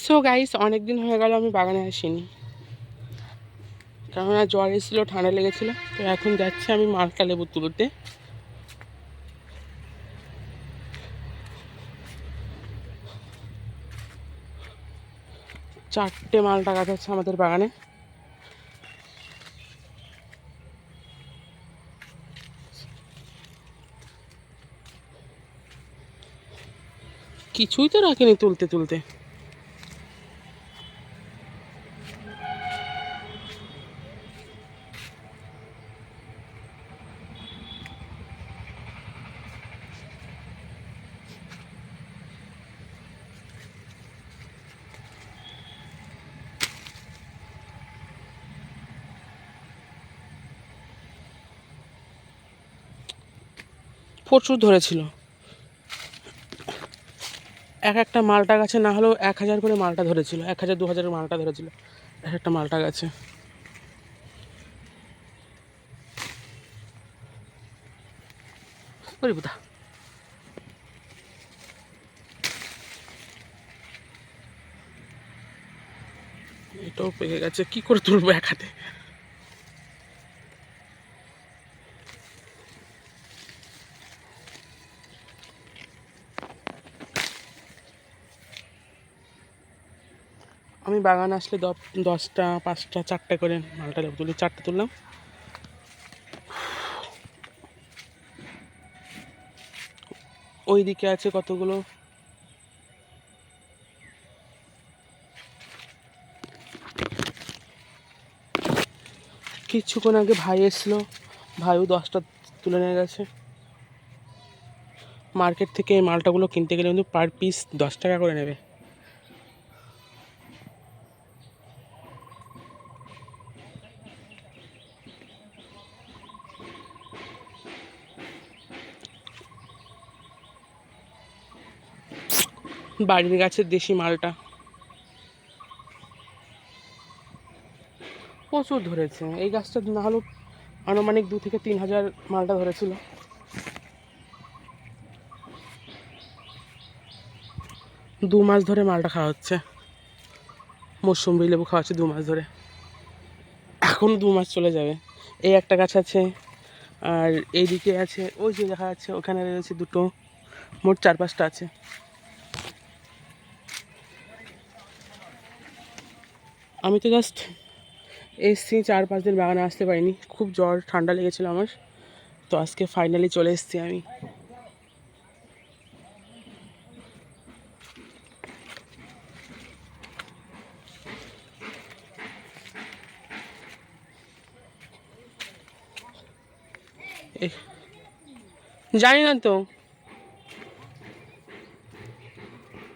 So guys অনেক দিন হয়ে গেল আমি বাগানে আসিনি। কেননা জ্বর এসেছিল, ঠান্ডা লেগেছিল, তো এখন যাচ্ছি আমি মালটা লেবু তুলতে। চারটে মালটা গাছ আছে আমাদের বাগানে। কিছুই তো রাখিনি তুলতে তুলতে। প্রচুর ধরেছিল। এক একটা মালটা গাছে না হলেও এক হাজার করে মালটা ধরেছিল। এক হাজার, দু হাজারের মালটা ধরেছিল। এক একটা মালটা গাছে। এটাও পেকে গেছে, কি করে তুলবো এক হাতে? আমি বাগান আসলে দশ, দশটা, পাঁচটা, চারটে করে মালটা তুলি চারটে তুললাম। ওই দিকে আছে কতগুলো? কিছুক্ষণ আগে ভাই এসলো। ভাইও দশটা তুলে নিয়ে গেছে। মার্কেট থেকে এই মালটাগুলো কিনতে গেলে কিন্তু পার পিস দশ টাকা করে নেবে। বাড়ির গাছের দেশি মালটা। প্রচুর ধরেছে। এই গাছটা না হলেও আনুমানিক দু থেকে তিন হাজার মালটা ধরেছিল। দু মাস ধরে মালটা খাওয়া হচ্ছে। মৌসুম্বি লেবু খাওয়া হচ্ছে দু মাস ধরে। এখন দু মাস চলে যাবে। এই একটা গাছ আছে, আর এইদিকে আছে, ওই যে দেখা যাচ্ছে, ওখানে রয়েছে দুটো। মোট চার পাঁচটা আছে। আমি তো জাস্ট এসছি, চার পাঁচ দিন বাগানে আসতে পারিনি। খুব জ্বর, ঠান্ডা লেগেছিলো আমার। তো আজকে ফাইনালি চলে এসেছি আমি। জানি না তো।